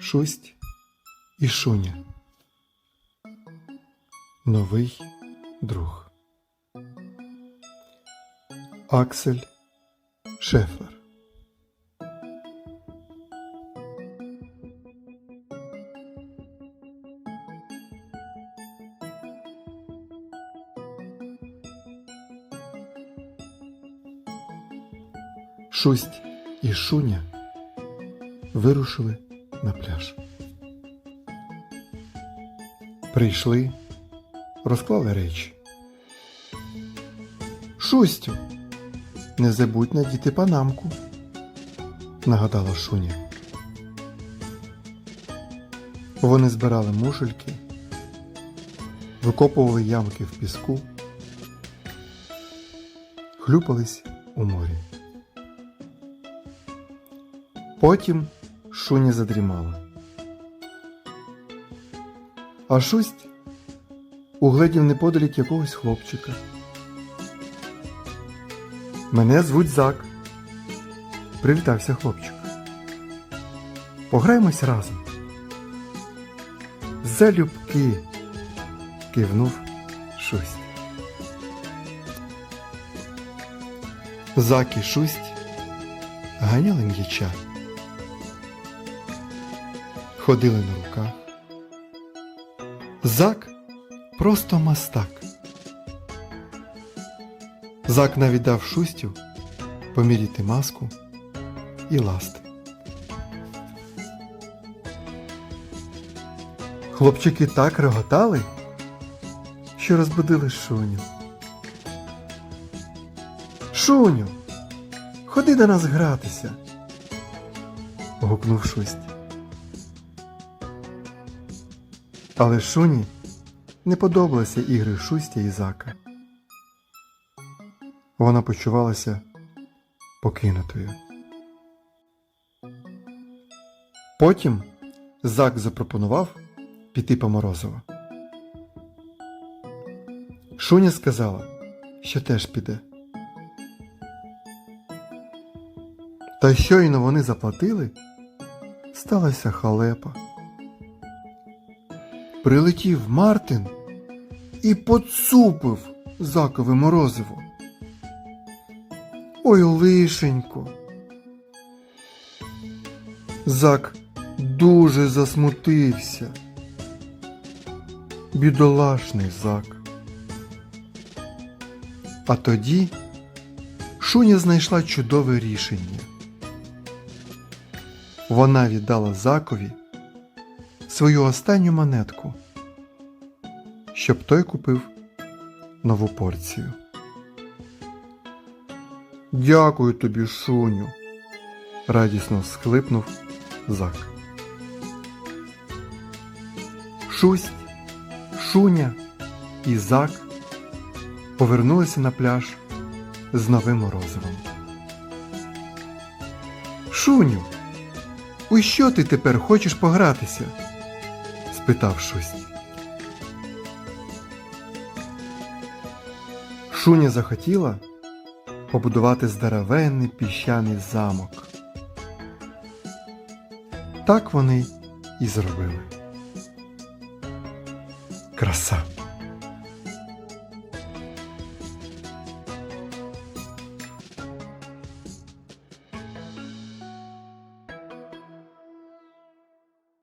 Шусть і Шуня. Новий друг. Аксель Шефер. Шусть і Шуня вирушили на пляж. Прийшли, розклали речі. Шустю, не забудь надіти панамку, нагадала Шуня. Вони збирали мушельки, викопували ямки в піску, хлюпались у морі. Потім Шуня задрімала. А шусть угледів неподалік якогось хлопчика. Мене звуть Зак. Привітався хлопчик. Пограємось разом. Залюбки. кивнув шусть. Зак і шусть ганяли м'яча. Ходили на руках. Зак просто мастак. Зак навіть дав шустю поміряти маску і ласти. Хлопчики так реготали, що розбудили Шуню. Шуню, ходи до нас гратися. гукнув шусть. Але Шуні не подобалися ігри Шустя і Зака. Вона почувалася покинутою. Потім Зак запропонував піти по морозиво. Шуня сказала, що теж піде. Та щойно вони заплатили, сталася халепа. Прилетів Мартин і поцупив закове морозиво. Ой, лишенько. Зак дуже засмутився. Бідолашний зак. А тоді Шуня знайшла чудове рішення. Вона віддала закові свою останню монетку, щоб той купив нову порцію. Дякую тобі, Шуню, радісно схлипнув зак. Шусть, Шуня і зак повернулися на пляж з новим морозивом. Шуню, у що ти тепер хочеш погратися? Спитав щось. Шуня захотіла побудувати здоровенний піщаний замок. Так вони і зробили. Краса.